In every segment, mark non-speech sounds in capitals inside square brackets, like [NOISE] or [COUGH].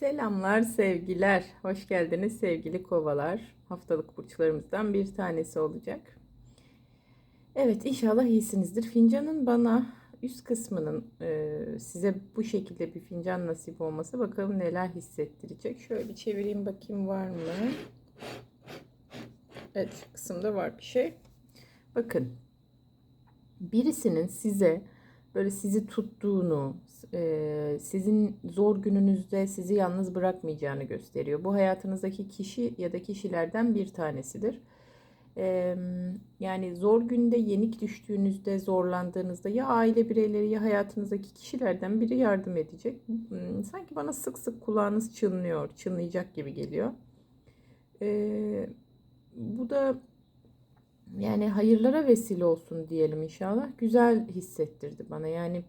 Selamlar, sevgiler. Hoş geldiniz sevgili kovalar. Haftalık burçlarımızdan bir tanesi olacak. Evet, inşallah iyisinizdir. Fincanın bana üst kısmının e, size bu şekilde bir fincan nasip olması bakalım neler hissettirecek. Şöyle bir çevireyim bakayım var mı? Evet, şu kısımda var bir şey. Bakın, birisinin size böyle sizi tuttuğunu, e, sizin zor gününüzde sizi yalnız bırakmayacağını gösteriyor. Bu hayatınızdaki kişi ya da kişilerden bir tanesidir. E, yani zor günde yenik düştüğünüzde, zorlandığınızda ya aile bireyleri ya hayatınızdaki kişilerden biri yardım edecek. Hmm, sanki bana sık sık kulağınız çınlıyor, çınlayacak gibi geliyor. E, bu da yani hayırlara vesile olsun diyelim inşallah. Güzel hissettirdi bana. Yani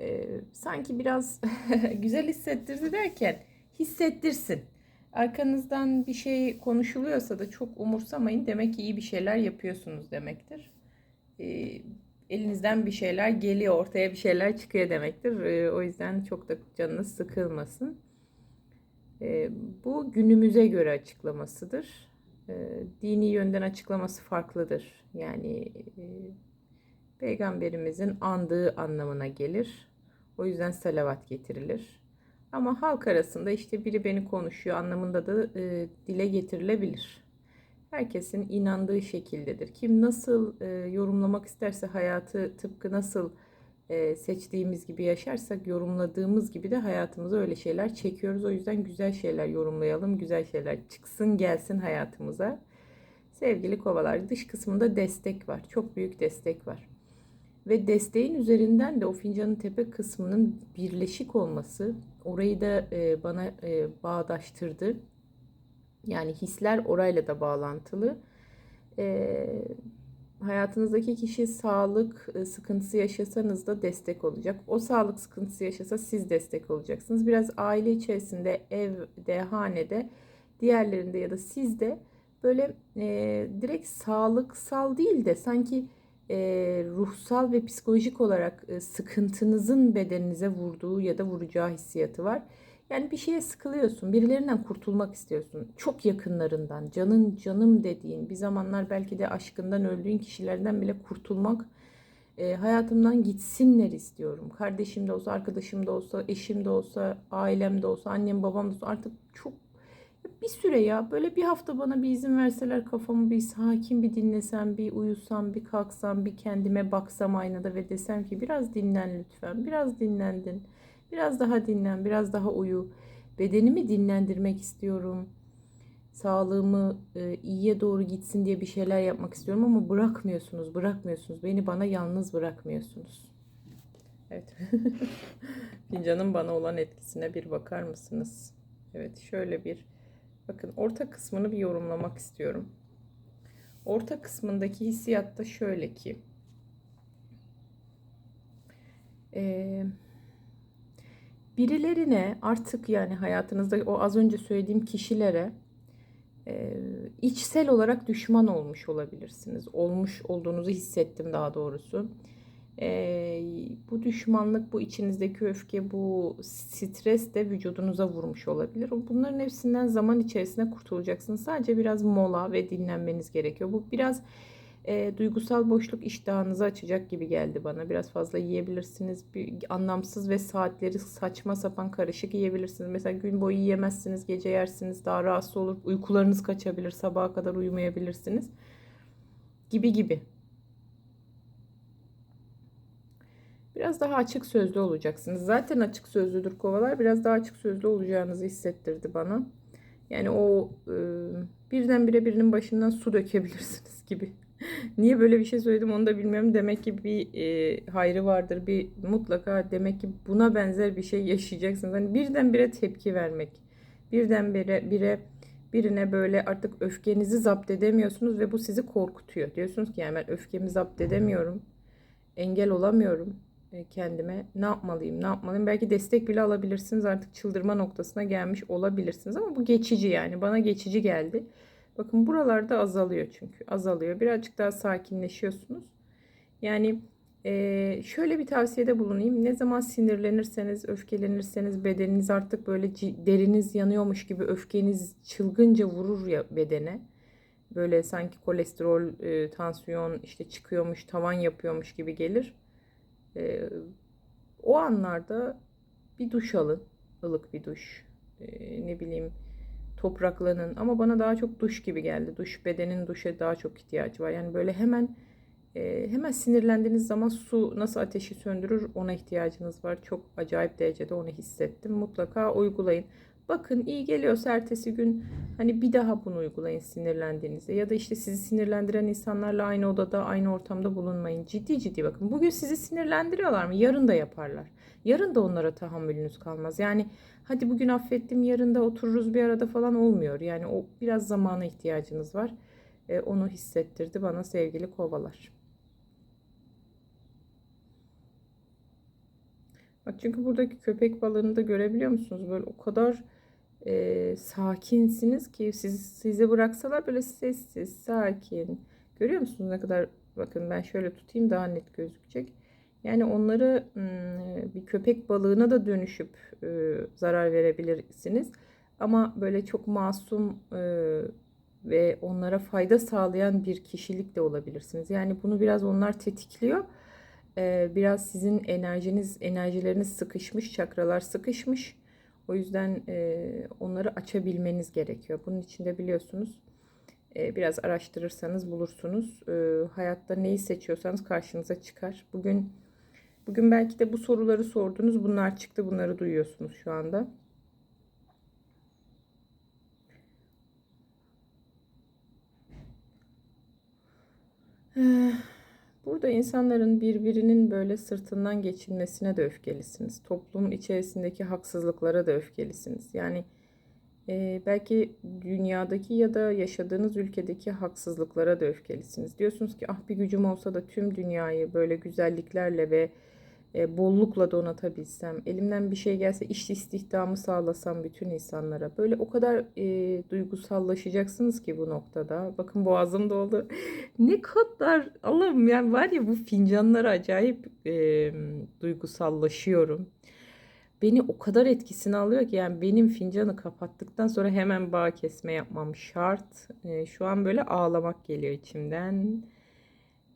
e, sanki biraz [LAUGHS] güzel hissettirdi derken hissettirsin. Arkanızdan bir şey konuşuluyorsa da çok umursamayın. Demek ki iyi bir şeyler yapıyorsunuz demektir. E, elinizden bir şeyler geliyor, ortaya bir şeyler çıkıyor demektir. E, o yüzden çok da canınız sıkılmasın. E, bu günümüze göre açıklamasıdır e, dini yönden açıklaması farklıdır. Yani e, peygamberimizin andığı anlamına gelir. O yüzden salavat getirilir. Ama halk arasında işte biri beni konuşuyor anlamında da e, dile getirilebilir. Herkesin inandığı şekildedir. Kim nasıl e, yorumlamak isterse hayatı tıpkı nasıl e, seçtiğimiz gibi yaşarsak yorumladığımız gibi de hayatımıza öyle şeyler çekiyoruz. O yüzden güzel şeyler yorumlayalım, güzel şeyler çıksın gelsin hayatımıza. Sevgili kovalar dış kısmında destek var. Çok büyük destek var. Ve desteğin üzerinden de o fincanın tepe kısmının birleşik olması orayı da e, bana e, bağdaştırdı. Yani hisler orayla da bağlantılı. E, hayatınızdaki kişi sağlık e, sıkıntısı yaşasanız da destek olacak. O sağlık sıkıntısı yaşasa siz destek olacaksınız. Biraz aile içerisinde, evde, hanede, diğerlerinde ya da sizde böyle e, direkt sağlıksal değil de sanki e, ruhsal ve psikolojik olarak e, sıkıntınızın bedeninize vurduğu ya da vuracağı hissiyatı var. Yani bir şeye sıkılıyorsun, birilerinden kurtulmak istiyorsun. Çok yakınlarından, canın canım dediğin, bir zamanlar belki de aşkından öldüğün kişilerden bile kurtulmak, e, hayatımdan gitsinler istiyorum. Kardeşim de olsa, arkadaşım da olsa, eşim de olsa, ailem de olsa, annem babam da olsa artık çok bir süre ya böyle bir hafta bana bir izin verseler kafamı bir sakin bir dinlesem, bir uyusam, bir kalksam, bir kendime baksam aynada ve desem ki biraz dinlen lütfen, biraz dinlendin Biraz daha dinlen, biraz daha uyu. Bedenimi dinlendirmek istiyorum. Sağlığımı e, iyiye doğru gitsin diye bir şeyler yapmak istiyorum ama bırakmıyorsunuz, bırakmıyorsunuz. Beni bana yalnız bırakmıyorsunuz. Evet. [LAUGHS] Fincanın bana olan etkisine bir bakar mısınız? Evet, şöyle bir bakın orta kısmını bir yorumlamak istiyorum. Orta kısmındaki hissiyat da şöyle ki eee birilerine artık yani hayatınızda o az önce söylediğim kişilere e, içsel olarak düşman olmuş olabilirsiniz. Olmuş olduğunuzu hissettim daha doğrusu. E, bu düşmanlık, bu içinizdeki öfke, bu stres de vücudunuza vurmuş olabilir. Bunların hepsinden zaman içerisinde kurtulacaksınız. Sadece biraz mola ve dinlenmeniz gerekiyor. Bu biraz e, duygusal boşluk iştahınızı açacak gibi geldi bana. Biraz fazla yiyebilirsiniz. Bir, anlamsız ve saatleri saçma sapan karışık yiyebilirsiniz. Mesela gün boyu yiyemezsiniz, gece yersiniz, daha rahatsız olur, uykularınız kaçabilir, sabaha kadar uyumayabilirsiniz. Gibi gibi. Biraz daha açık sözlü olacaksınız. Zaten açık sözlüdür kovalar. Biraz daha açık sözlü olacağınızı hissettirdi bana. Yani o e, birdenbire birinin başından su dökebilirsiniz [LAUGHS] gibi. Niye böyle bir şey söyledim onu da bilmiyorum. Demek ki bir e, hayrı vardır. Bir mutlaka demek ki buna benzer bir şey yaşayacaksınız. Hani birdenbire tepki vermek. Birdenbire bire birine böyle artık öfkenizi zapt edemiyorsunuz ve bu sizi korkutuyor. Diyorsunuz ki yani ben öfkemi zapt edemiyorum. Engel olamıyorum e, kendime. Ne yapmalıyım? Ne yapmalıyım? Belki destek bile alabilirsiniz. Artık çıldırma noktasına gelmiş olabilirsiniz ama bu geçici yani. Bana geçici geldi. Bakın buralarda azalıyor çünkü. Azalıyor. Birazcık daha sakinleşiyorsunuz. Yani Ee, şöyle bir tavsiyede bulunayım. Ne zaman sinirlenirseniz, öfkelenirseniz bedeniniz artık böyle deriniz yanıyormuş gibi öfkeniz çılgınca vurur ya bedene. Böyle sanki kolesterol, e, tansiyon işte çıkıyormuş, tavan yapıyormuş gibi gelir. Ee, o anlarda bir duş alın. ılık bir duş. Ee, ne bileyim topraklanın. Ama bana daha çok duş gibi geldi. Duş bedenin duşa daha çok ihtiyacı var. Yani böyle hemen e, hemen sinirlendiğiniz zaman su nasıl ateşi söndürür ona ihtiyacınız var. Çok acayip derecede onu hissettim. Mutlaka uygulayın. Bakın iyi geliyorsa ertesi gün hani bir daha bunu uygulayın sinirlendiğinizde. Ya da işte sizi sinirlendiren insanlarla aynı odada, aynı ortamda bulunmayın. Ciddi ciddi bakın. Bugün sizi sinirlendiriyorlar mı? Yarın da yaparlar. Yarın da onlara tahammülünüz kalmaz. Yani hadi bugün affettim, yarın da otururuz bir arada falan olmuyor. Yani o biraz zamana ihtiyacınız var. E, onu hissettirdi bana sevgili kovalar. Bak çünkü buradaki köpek balığını da görebiliyor musunuz? Böyle o kadar e, sakinsiniz ki siz, size bıraksalar böyle sessiz, sakin. Görüyor musunuz ne kadar? Bakın ben şöyle tutayım daha net gözükecek. Yani onları bir köpek balığına da dönüşüp zarar verebilirsiniz. Ama böyle çok masum ve onlara fayda sağlayan bir kişilik de olabilirsiniz. Yani bunu biraz onlar tetikliyor. Biraz sizin enerjiniz, enerjileriniz sıkışmış, çakralar sıkışmış. O yüzden onları açabilmeniz gerekiyor. Bunun için de biliyorsunuz biraz araştırırsanız bulursunuz. Hayatta neyi seçiyorsanız karşınıza çıkar. Bugün Bugün belki de bu soruları sordunuz. Bunlar çıktı. Bunları duyuyorsunuz şu anda. Eh, burada insanların birbirinin böyle sırtından geçilmesine de öfkelisiniz. Toplum içerisindeki haksızlıklara da öfkelisiniz. Yani e, belki dünyadaki ya da yaşadığınız ülkedeki haksızlıklara da öfkelisiniz. Diyorsunuz ki ah bir gücüm olsa da tüm dünyayı böyle güzelliklerle ve e, bollukla donatabilsem, elimden bir şey gelse iş istihdamı sağlasam bütün insanlara. Böyle o kadar e, duygusallaşacaksınız ki bu noktada. Bakın boğazım doldu. [LAUGHS] ne kadar Allah'ım yani var ya bu fincanlara acayip e, duygusallaşıyorum. Beni o kadar etkisini alıyor ki yani benim fincanı kapattıktan sonra hemen bağ kesme yapmam şart. E, şu an böyle ağlamak geliyor içimden.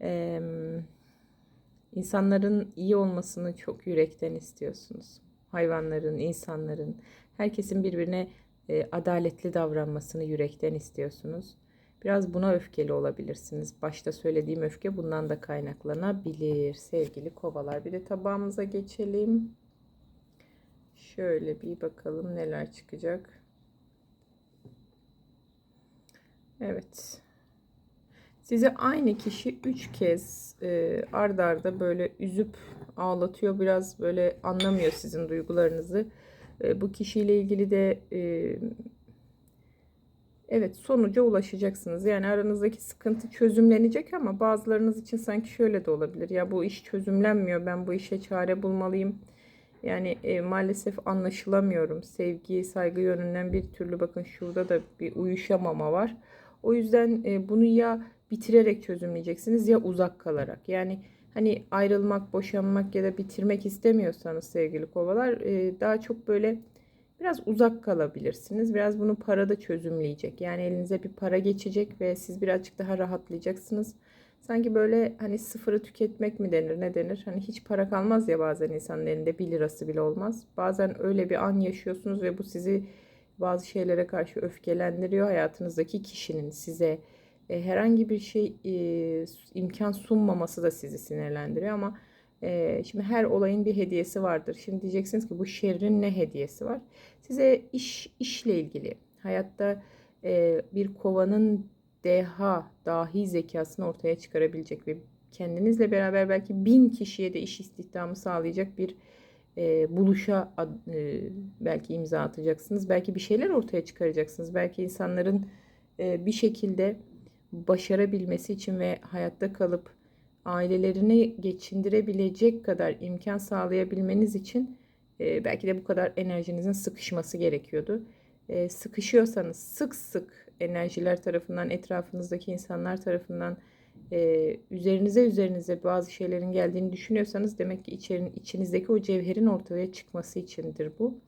Eee İnsanların iyi olmasını çok yürekten istiyorsunuz. Hayvanların, insanların, herkesin birbirine e, adaletli davranmasını yürekten istiyorsunuz. Biraz buna öfkeli olabilirsiniz. Başta söylediğim öfke bundan da kaynaklanabilir sevgili kovalar. Bir de tabağımıza geçelim. Şöyle bir bakalım neler çıkacak. Evet. Size aynı kişi üç kez e, ard arda böyle üzüp ağlatıyor. Biraz böyle anlamıyor sizin duygularınızı. E, bu kişiyle ilgili de e, evet sonuca ulaşacaksınız. Yani aranızdaki sıkıntı çözümlenecek ama bazılarınız için sanki şöyle de olabilir. Ya bu iş çözümlenmiyor. Ben bu işe çare bulmalıyım. Yani e, maalesef anlaşılamıyorum. Sevgi, saygı yönünden bir türlü bakın şurada da bir uyuşamama var. O yüzden e, bunu ya bitirerek çözümleyeceksiniz ya uzak kalarak. Yani hani ayrılmak, boşanmak ya da bitirmek istemiyorsanız sevgili kovalar e, daha çok böyle biraz uzak kalabilirsiniz. Biraz bunu parada çözümleyecek. Yani elinize bir para geçecek ve siz birazcık daha rahatlayacaksınız. Sanki böyle hani sıfırı tüketmek mi denir ne denir? Hani hiç para kalmaz ya bazen insanın elinde 1 lirası bile olmaz. Bazen öyle bir an yaşıyorsunuz ve bu sizi bazı şeylere karşı öfkelendiriyor. Hayatınızdaki kişinin size e, herhangi bir şey e, imkan sunmaması da sizi sinirlendiriyor ama e, şimdi her olayın bir hediyesi vardır. Şimdi diyeceksiniz ki bu şerrin ne hediyesi var? Size iş işle ilgili hayatta e, bir kovanın deha, dahi zekasını ortaya çıkarabilecek ve kendinizle beraber belki bin kişiye de iş istihdamı sağlayacak bir e, buluşa e, belki imza atacaksınız. Belki bir şeyler ortaya çıkaracaksınız. Belki insanların e, bir şekilde başarabilmesi için ve hayatta kalıp ailelerini geçindirebilecek kadar imkan sağlayabilmeniz için e, belki de bu kadar enerjinizin sıkışması gerekiyordu. E, sıkışıyorsanız sık sık enerjiler tarafından, etrafınızdaki insanlar tarafından e, üzerinize üzerinize bazı şeylerin geldiğini düşünüyorsanız demek ki içerin, içinizdeki o cevherin ortaya çıkması içindir bu.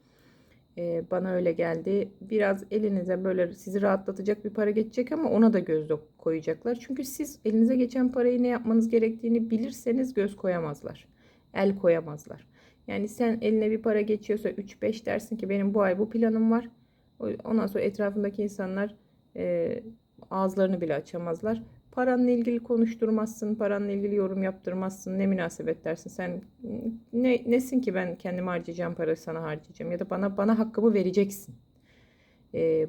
E, bana öyle geldi. Biraz elinize böyle sizi rahatlatacak bir para geçecek ama ona da göz koyacaklar. Çünkü siz elinize geçen parayı ne yapmanız gerektiğini bilirseniz göz koyamazlar. El koyamazlar. Yani sen eline bir para geçiyorsa 3-5 dersin ki benim bu ay bu planım var. Ondan sonra etrafındaki insanlar e, ağızlarını bile açamazlar. Paranla ilgili konuşturmazsın, paranla ilgili yorum yaptırmazsın. Ne münasebet dersin. Sen ne, nesin ki ben kendime harcayacağım parayı sana harcayacağım ya da bana bana hakkımı vereceksin. Ee,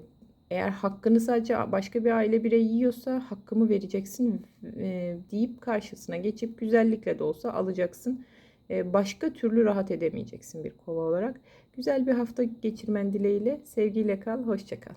eğer hakkını sadece başka bir aile bireyi yiyorsa hakkımı vereceksin e, deyip karşısına geçip güzellikle de olsa alacaksın. E, başka türlü rahat edemeyeceksin bir kova olarak. Güzel bir hafta geçirmen dileğiyle. Sevgiyle kal, hoşça kal.